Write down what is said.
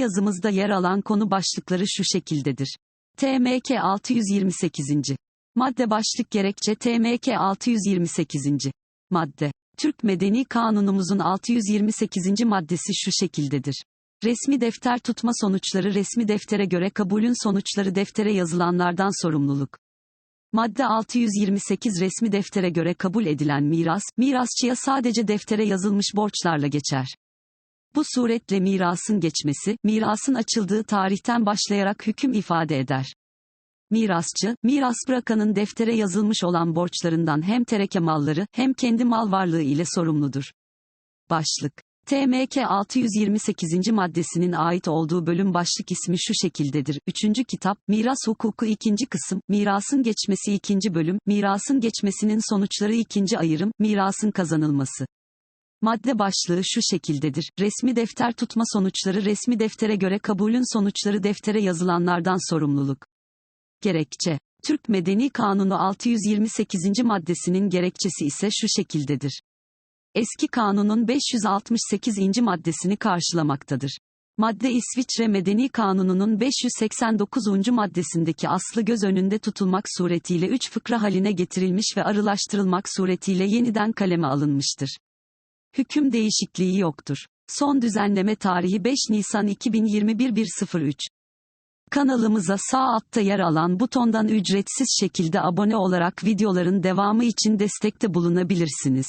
yazımızda yer alan konu başlıkları şu şekildedir. TMK 628. Madde başlık gerekçe TMK 628. Madde. Türk Medeni Kanunumuzun 628. maddesi şu şekildedir. Resmi defter tutma sonuçları resmi deftere göre kabulün sonuçları deftere yazılanlardan sorumluluk. Madde 628 resmi deftere göre kabul edilen miras, mirasçıya sadece deftere yazılmış borçlarla geçer. Bu suretle mirasın geçmesi, mirasın açıldığı tarihten başlayarak hüküm ifade eder. Mirasçı, miras bırakanın deftere yazılmış olan borçlarından hem tereke malları hem kendi mal varlığı ile sorumludur. Başlık TMK 628. maddesinin ait olduğu bölüm başlık ismi şu şekildedir. 3. kitap, Miras Hukuku 2. kısım, Mirasın geçmesi 2. bölüm, Mirasın geçmesinin sonuçları 2. ayrım, Mirasın kazanılması. Madde başlığı şu şekildedir. Resmi defter tutma sonuçları resmi deftere göre kabulün sonuçları deftere yazılanlardan sorumluluk. Gerekçe. Türk Medeni Kanunu 628. maddesinin gerekçesi ise şu şekildedir. Eski kanunun 568. maddesini karşılamaktadır. Madde İsviçre Medeni Kanunu'nun 589. maddesindeki aslı göz önünde tutulmak suretiyle üç fıkra haline getirilmiş ve arılaştırılmak suretiyle yeniden kaleme alınmıştır. Hüküm değişikliği yoktur. Son düzenleme tarihi 5 Nisan 2021 103. Kanalımıza sağ altta yer alan butondan ücretsiz şekilde abone olarak videoların devamı için destekte bulunabilirsiniz.